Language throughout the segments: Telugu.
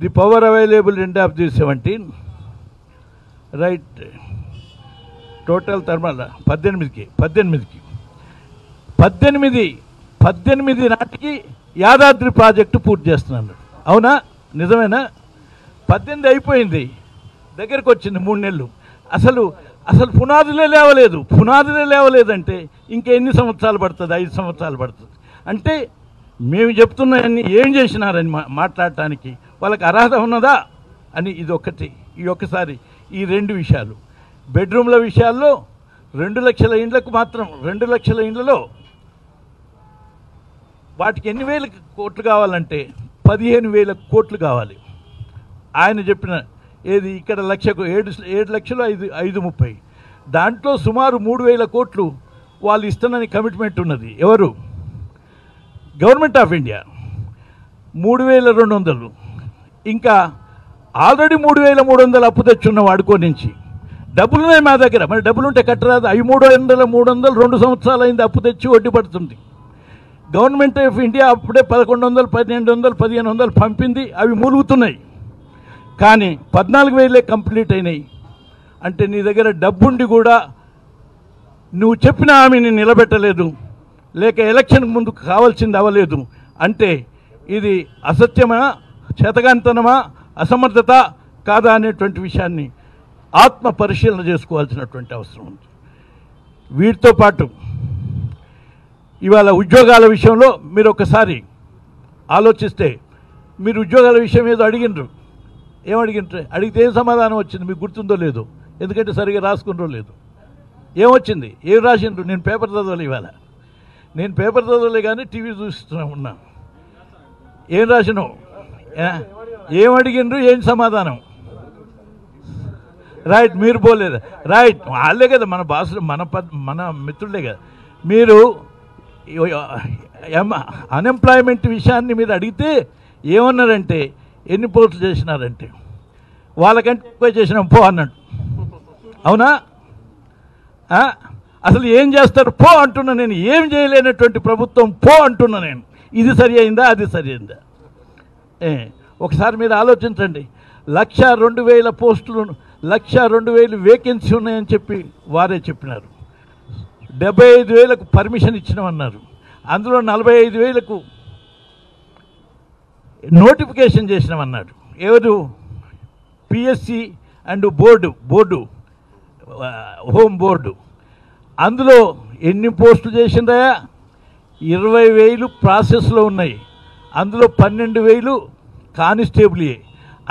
The power available power available end of the 17 right total thermal పద్దెనిమిదికి పద్దెనిమిదికి. పద్దెనిమిది పద్దెనిమిది నాటికి యాదాద్రి ప్రాజెక్టు పూర్తి చేస్తున్నాను. అవునా? నిజమేనా? పద్దెనిమిది అయిపోయింది. దగ్గరకు వచ్చింది మూడు నెలలు. అసలు అసలు పునాదులే లేవలేదు. పునాదులే లేవలేదంటే ఇంకెన్ని సంవత్సరాలు పడుతుంది? ఐదు సంవత్సరాలు పడుతుంది. అంటే మేము చెప్తున్నాయన్ని ఏం చేసినారని మా మాట్లాడటానికి వాళ్ళకి అర్హత ఉన్నదా అని ఇది ఒకటి ఈ ఒక్కసారి ఈ రెండు విషయాలు. బెడ్రూమ్ల విషయాల్లో రెండు లక్షల ఇండ్లకు మాత్రం రెండు లక్షల ఇండ్లలో వాటికి ఎన్ని వేల కోట్లు కావాలంటే పదిహేను వేల కోట్లు కావాలి. ఆయన చెప్పిన ఏది ఇక్కడ లక్షకు ఏడు ఏడు లక్షలు ఐదు ఐదు ముప్పై. దాంట్లో సుమారు మూడు వేల కోట్లు వాళ్ళు ఇస్తానని కమిట్మెంట్ ఉన్నది. ఎవరు? గవర్నమెంట్ ఆఫ్ ఇండియా మూడు వేల రెండు వందలు. ఇంకా ఆల్రెడీ మూడు వేల మూడు వందలు అప్పు తెచ్చున్న వాడుకో నుంచి. డబ్బులు ఉన్నాయి మా దగ్గర. మరి డబ్బులు ఉంటే కట్టరాదు. అవి మూడు వందల మూడు వందలు రెండు సంవత్సరాలు అయింది అప్పు తెచ్చి వడ్డీ పడుతుంది. గవర్నమెంట్ ఆఫ్ ఇండియా అప్పుడే పదకొండు వందలు పన్నెండు వందలు పదిహేను వందలు పంపింది. అవి మూలుగుతున్నాయి. కానీ పద్నాలుగు వేలే కంప్లీట్ అయినాయి. అంటే నీ దగ్గర డబ్బుండి కూడా నువ్వు చెప్పిన హామీని నిలబెట్టలేదు. లేక ఎలక్షన్ ముందు కావాల్సింది అవ్వలేదు. అంటే ఇది అసత్యమా చేతగాంతనమా అసమర్థత కాదా అనేటువంటి విషయాన్ని ఆత్మ పరిశీలన చేసుకోవాల్సినటువంటి అవసరం ఉంది. వీటితో పాటు ఇవాళ ఉద్యోగాల విషయంలో మీరు ఒకసారి ఆలోచిస్తే మీరు ఉద్యోగాల విషయం ఏదో అడిగినరు ఏం అడిగితే ఏం సమాధానం వచ్చింది? మీకు గుర్తుందో లేదు. ఎందుకంటే సరిగా రాసుకుంటో లేదు ఏమొచ్చింది? ఏం రాసిండ్రు? నేను పేపర్ చదవాలి ఇవాళ. నేను పేపర్ చదవలే కానీ టీవీ చూస్తున్నా ఉన్నా. ఏం రాసినావు ఏం? అడిగిండ్రు ఏం సమాధానం? రైట్ మీరు పోలేదు. రైట్ వాళ్ళే కదా మన భాషలు మన పద్ మన మిత్రులే కదా. మీరు అన్ఎంప్లాయ్మెంట్ విషయాన్ని మీరు అడిగితే ఏమన్నారంటే ఎన్ని పోస్టులు చేసినారంటే. వాళ్ళకంటే ఎక్కువ చేసినాం పో అన్నాడు. అవునా? అసలు ఏం చేస్తారు? పో అంటున్నా నేను. ఏం చేయలేనటువంటి ప్రభుత్వం పో అంటున్నా నేను. ఇది సరి అయిందా? అది సరి అయిందా? ఏ, ఒకసారి మీరు ఆలోచించండి. లక్ష రెండు వేల పోస్టులు లక్ష రెండు వేలు వేకెన్సీ ఉన్నాయని చెప్పి వారే చెప్పినారు. డెబ్బై ఐదు వేలకు పర్మిషన్ ఇచ్చినామన్నారు. అందులో నలభై ఐదు వేలకు నోటిఫికేషన్ చేసినామన్నాడు ఎవరు? PSC and board board home board అందులో ఎన్ని పోస్టులు చేసిందా ఇరవై వేలు ప్రాసెస్లో ఉన్నాయి. అందులో పన్నెండు వేలు కానిస్టేబులే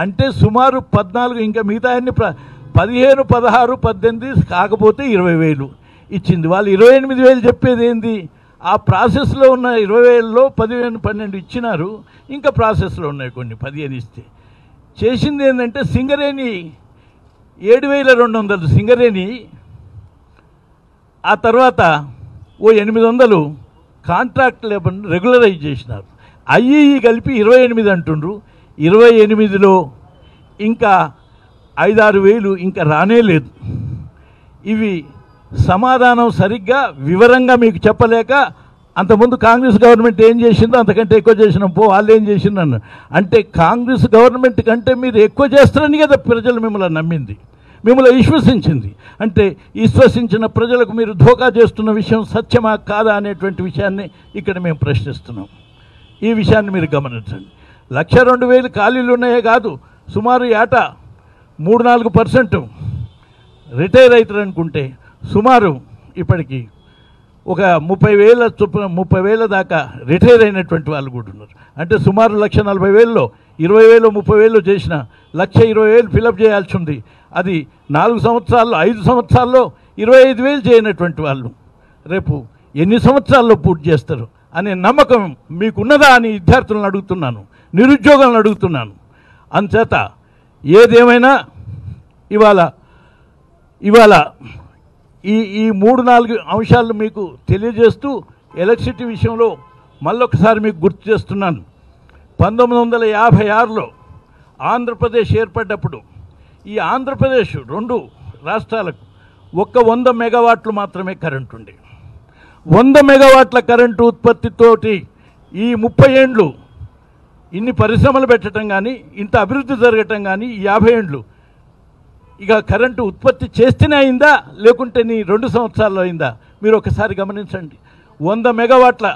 అంటే సుమారు పద్నాలుగు ఇంకా మిగతా అన్ని పదిహేను పదహారు పద్దెనిమిది కాకపోతే ఇరవై వేలు ఇచ్చింది. వాళ్ళు ఇరవై ఎనిమిది వేలు చెప్పేది ఏంది? ఆ ప్రాసెస్లో ఉన్న ఇరవై వేలలో పదిహేను పన్నెండు ఇచ్చినారు. ఇంకా ప్రాసెస్లో ఉన్నాయి కొన్ని పదిహేను ఇస్తే. చేసింది ఏంటంటే సింగరేణి ఏడు వేల రెండు వందలు సింగరేణి ఆ తర్వాత ఓ ఎనిమిది వందలు కాంట్రాక్ట్ లేబర్ రెగ్యులరైజ్ చేసినారు. అయ్యి కలిపి ఇరవై ఎనిమిది అంటుండ్రు. ఇరవై ఎనిమిదిలో ఇంకా ఐదారు వేలు ఇంకా రానే లేదు. ఇవి సమాధానం సరిగ్గా వివరంగా మీకు చెప్పలేక అంతకుముందు కాంగ్రెస్ గవర్నమెంట్ ఏం చేసిందో అంతకంటే ఎక్కువ చేసినాం పో వాళ్ళు ఏం చేసిందన్న అంటే కాంగ్రెస్ గవర్నమెంట్ కంటే మీరు ఎక్కువ చేస్తారని కదా ప్రజలు మిమ్మల్ని నమ్మింది మిమ్మల్ని విశ్వసించింది. అంటే విశ్వసించిన ప్రజలకు మీరు ధోకా చేస్తున్న విషయం సత్యమా కాదా అనేటువంటి విషయాన్ని ఇక్కడ మేము ప్రశ్నిస్తున్నాం. ఈ విషయాన్ని మీరు గమనించండి. లక్ష రెండు వేలు ఖాళీలు ఉన్నాయే కాదు సుమారు ఏటా మూడు నాలుగు పర్సెంట్ రిటైర్ అవుతారు అనుకుంటే సుమారు ఇప్పటికి ఒక ముప్పై వేల చొప్పున ముప్పై వేల దాకా రిటైర్ అయినటువంటి వాళ్ళు కూడా ఉన్నారు. అంటే సుమారు లక్ష నలభై వేలలో ఇరవై వేలు ముప్పై వేలు చేసిన లక్ష ఇరవై వేలు ఫిలప్ చేయాల్సి ఉంది. అది నాలుగు సంవత్సరాల్లో ఐదు సంవత్సరాల్లో ఇరవై ఐదు వేలు చేయనటువంటి వాళ్ళు. రేపు ఎన్ని సంవత్సరాల్లో పూర్తి చేస్తారు అనే నమ్మకం మీకున్నదా అని విద్యార్థులను అడుగుతున్నాను. నిరుద్యోగులను అడుగుతున్నాను. అందుచేత ఏదేమైనా ఇవాళ ఇవాళ ఈ ఈ మూడు నాలుగు అంశాలు మీకు తెలియజేస్తూ ఎలక్ట్రిసిటీ విషయంలో మళ్ళొకసారి మీకు గుర్తు చేస్తున్నాను. పంతొమ్మిది వందల యాభై ఆరులో ఆంధ్రప్రదేశ్ ఏర్పడ్డప్పుడు ఈ ఆంధ్రప్రదేశ్ రెండు రాష్ట్రాలకు ఒక్క వంద మెగావాట్లు మాత్రమే కరెంట్ ఉండే. వంద మెగావాట్ల కరెంటు ఉత్పత్తితోటి ఈ ముప్పై ఏండ్లు ఇన్ని పరిశ్రమలు పెట్టడం కానీ ఇంత అభివృద్ధి జరగటం కానీ యాభై ఏండ్లు ఇక కరెంటు ఉత్పత్తి చేస్తేనే అయిందా? లేకుంటే నీ రెండు సంవత్సరాల్లో అయిందా? మీరు ఒకసారి గమనించండి. వంద మెగావాట్ల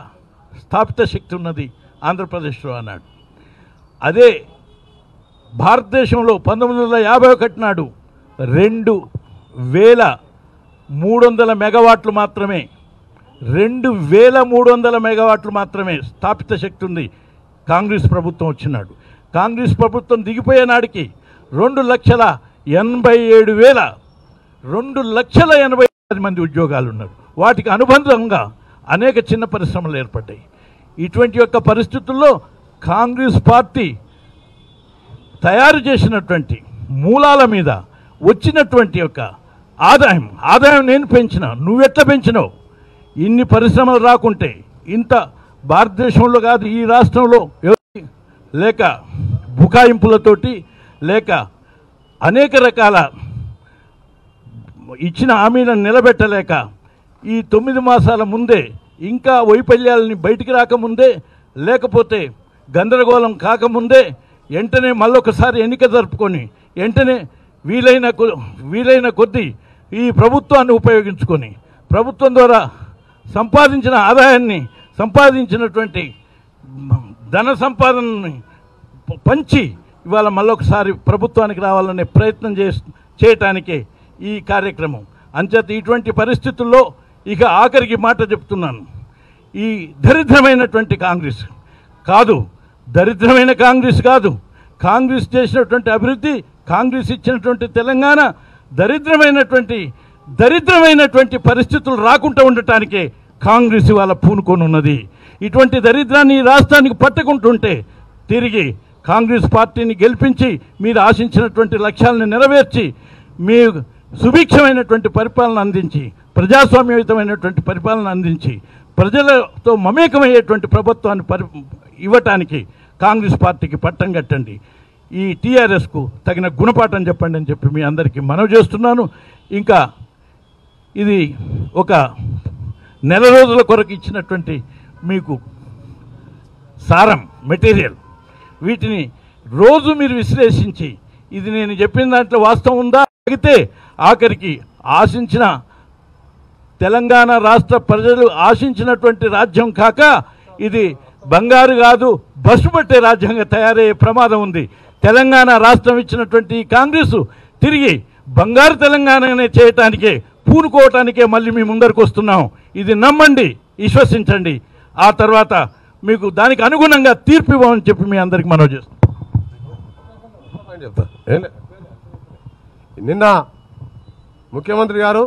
స్థాపిత శక్తి ఉన్నది ఆంధ్రప్రదేశ్లో అన్నాడు అదే భారతదేశంలో పంతొమ్మిది వందల యాభై ఒకటి నాడు రెండు వేల మూడు వందల మెగావాట్లు మాత్రమే రెండు వేల మూడు వందల మెగావాట్లు మాత్రమే స్థాపిత శక్తి ఉంది కాంగ్రెస్ ప్రభుత్వం వచ్చినాడు. కాంగ్రెస్ ప్రభుత్వం దిగిపోయే నాడికి రెండు లక్షల ఎనభై ఏడు వేల రెండు లక్షల ఎనభై ఐదు మంది ఉద్యోగాలు ఉన్నారు వాటికి అనుబంధంగా అనేక చిన్న పరిశ్రమలు ఏర్పడ్డాయి. ఇటువంటి యొక్క పరిస్థితుల్లో కాంగ్రెస్ పార్టీ తయారు చేసినటువంటి మూలాల మీద వచ్చినటువంటి యొక్క ఆదాయం ఆదాయం నేను పెంచిన నువ్వెట్లా పెంచినావు? ఇన్ని పరిశ్రమలు రాకుంటే ఇంత భారతదేశంలో కాదు ఈ రాష్ట్రంలో లేక బుకాయింపులతోటి లేక అనేక రకాల ఇచ్చిన హామీలను నిలబెట్టలేక ఈ తొమ్మిది మాసాల ముందే ఇంకా వైఫల్యాలని బయటికి రాకముందే లేకపోతే గందరగోళం కాకముందే వెంటనే మళ్ళొకసారి ఎన్నిక జరుపుకొని వెంటనే వీలైన వీలైన కొద్దీ ఈ ప్రభుత్వాన్ని ఉపయోగించుకొని ప్రభుత్వం ద్వారా సంపాదించిన ఆదాయాన్ని సంపాదించినటువంటి ధన సంపాదనని పంచి ఇవాళ మళ్ళొకసారి ప్రభుత్వానికి రావాలనే ప్రయత్నం చే చేయటానికే ఈ కార్యక్రమం. అంచేత ఇటువంటి పరిస్థితుల్లో ఇక ఆఖరికి మాట చెప్తున్నాను. ఈ దరిద్రమైనటువంటి కాంగ్రెస్ కాదు దరిద్రమైన కాంగ్రెస్ కాదు. కాంగ్రెస్ చేసినటువంటి అభివృద్ధి కాంగ్రెస్ ఇచ్చినటువంటి తెలంగాణ దరిద్రమైనటువంటి దరిద్రమైనటువంటి పరిస్థితులు రాకుండా ఉండటానికే కాంగ్రెస్ ఇవాళ పూనుకొని ఉన్నది ఇటువంటి దరిద్రాన్ని ఈ రాష్ట్రానికి పట్టుకుంటుంటే తిరిగి కాంగ్రెస్ పార్టీని గెలిపించి మీరు ఆశించినటువంటి లక్ష్యాలను నెరవేర్చి మీ సుభిక్షమైనటువంటి పరిపాలన అందించి ప్రజాస్వామ్యయుతమైనటువంటి పరిపాలన అందించి ప్రజలతో మమేకమయ్యేటువంటి ప్రభుత్వాన్ని పరి ఇవ్వటానికి కాంగ్రెస్ పార్టీకి పట్టం కట్టండి. ఈ టీఆర్ఎస్కు తగిన గుణపాఠం చెప్పండి అని చెప్పి మీ అందరికీ మనవి చేస్తున్నాను. ఇంకా ఇది ఒక నెల రోజుల కొరకు ఇచ్చినటువంటి మీకు సారం మెటీరియల్ వీటిని రోజు మీరు విశ్లేషించి ఇది నేను చెప్పిన దాంట్లో వాస్తవం ఉందా? అడిగితే ఆఖరికి ఆశించిన తెలంగాణ రాష్ట్ర ప్రజలు ఆశించినటువంటి రాజ్యం కాక ఇది బంగారు కాదు బస్సు పట్టే రాజ్యంగా తయారయ్యే ప్రమాదం ఉంది. తెలంగాణ రాష్ట్రం ఇచ్చినటువంటి కాంగ్రెస్ తిరిగి బంగారు తెలంగాణనే చేయటానికే పూనుకోవటానికే మళ్ళీ మీ ముందరకు వస్తున్నాం. ఇది నమ్మండి విశ్వసించండి. ఆ తర్వాత మీకు దానికి అనుగుణంగా తీర్పు ఇవ్వమని చెప్పి మీ అందరికి మనవి చేస్తాం చెప్తా నిన్న ముఖ్యమంత్రి గారు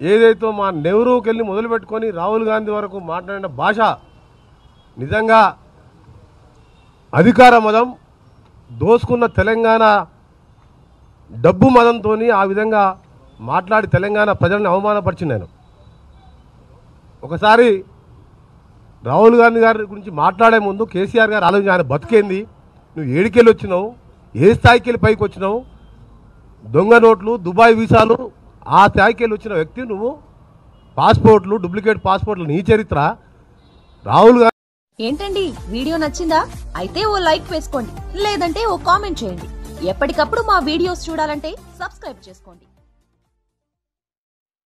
ఏదైతే మా నెహ్రూకి వెళ్ళి మొదలుపెట్టుకొని రాహుల్ గాంధీ వరకు మాట్లాడిన భాష నిజంగా అధికార మదం దోసుకున్న తెలంగాణ డబ్బు మదంతో ఆ విధంగా మాట్లాడి తెలంగాణ ప్రజలను అవమానపరిచి నేను ఒకసారి రాహుల్ గాంధీ గారి గురించి మాట్లాడే ముందు కేసీఆర్ గారు ఆలోచన ఆయన బతికేంది? నువ్వు ఏడికెళ్ళి వచ్చినావు? ఏ స్థాయికి వెళ్ళి పైకి వచ్చినావు? దొంగ నోట్లు దుబాయ్ వీసాలు ఆ స్థాయికి వెళ్ళి వచ్చిన వ్యక్తి నువ్వు? పాస్పోర్ట్లు డూప్లికేట్ పాస్పోర్ట్లు నీ చరిత్ర. రాహుల్ గాంధీ ఏంటండి? వీడియో నచ్చిందా? అయితే ఓ లైక్ వేసుకోండి లేదంటే ఓ కామెంట్ చేయండి. ఎప్పటికప్పుడు మా వీడియోస్ చూడాలంటే సబ్స్క్రైబ్ చేసుకోండి.